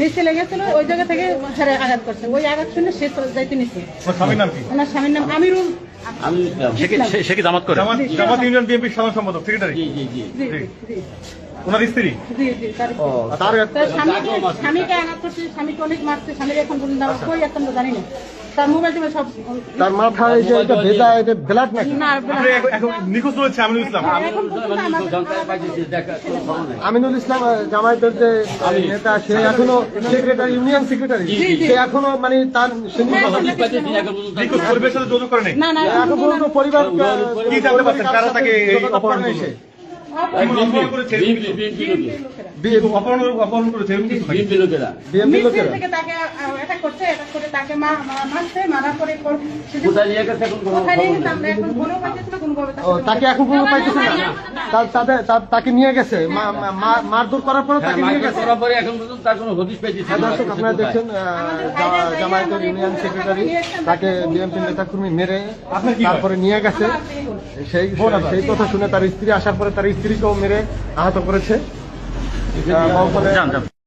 নিচে লেগেছিল ওই জায়গা থেকে আঘাত করছে। ওই আঘাত শুনে সে যাইতে নিচ্ছে স্বামীর নাম কি? ওনার স্বামীর নাম আমিরুল। সে কি সে- সে কি জামাত করে? জামাত জামাত ইউনিয়ন বিএনপির সাধারণ সম্পাদক সেক্রেটারি জি জি জি। ওনার স্ত্রী? জি জি তার তার তার স্বামীকে স্বামীকে আঘাত করছে স্বামীকে অনেক মারছে স্বামীর এখন কই এখন জানি না। তার মোবাইল টিমে সব তার মাথায় যে এটা ভেজা এটা নাকি? না নিখোঁজ রয়েছে আমিনুল ইসলাম। এখন পর্যন্ত আমিনুল ইসলাম জামায়াতের যে নেতা সে এখনও সেক্রেটারি ইউনিয়ন সেক্রেটারি সে এখনও মানে তার সে সাথে যোগাযোগ করে না না এখন পর্যন্ত পরিবার কি জানতে পারছেন? কারা তাকে অপহরণ করল? অপহরণ করেছে তাকে এখন ফোনেও পাচ্ছি না কোনোভাবে ও তাকে এখন পর্যন্ত পাইতেছে না? তাকে নিয়ে গেছে? মা- মারধর করার পরে তাকে নিয়ে গেছে? হ্যাঁ, আপনারা দেখছেন আহ, জা- জামায়াতের ইউনিয়ন সেক্রেটারি তাকে বিএনপি নেতাকর্মী মেরে আপনার কি তারপরে নিয়ে গেছে। সেই সেই কথা শুনে তার স্ত্রী আসার পরে তার স্ত্রীকেও মেরে আহত করেছে।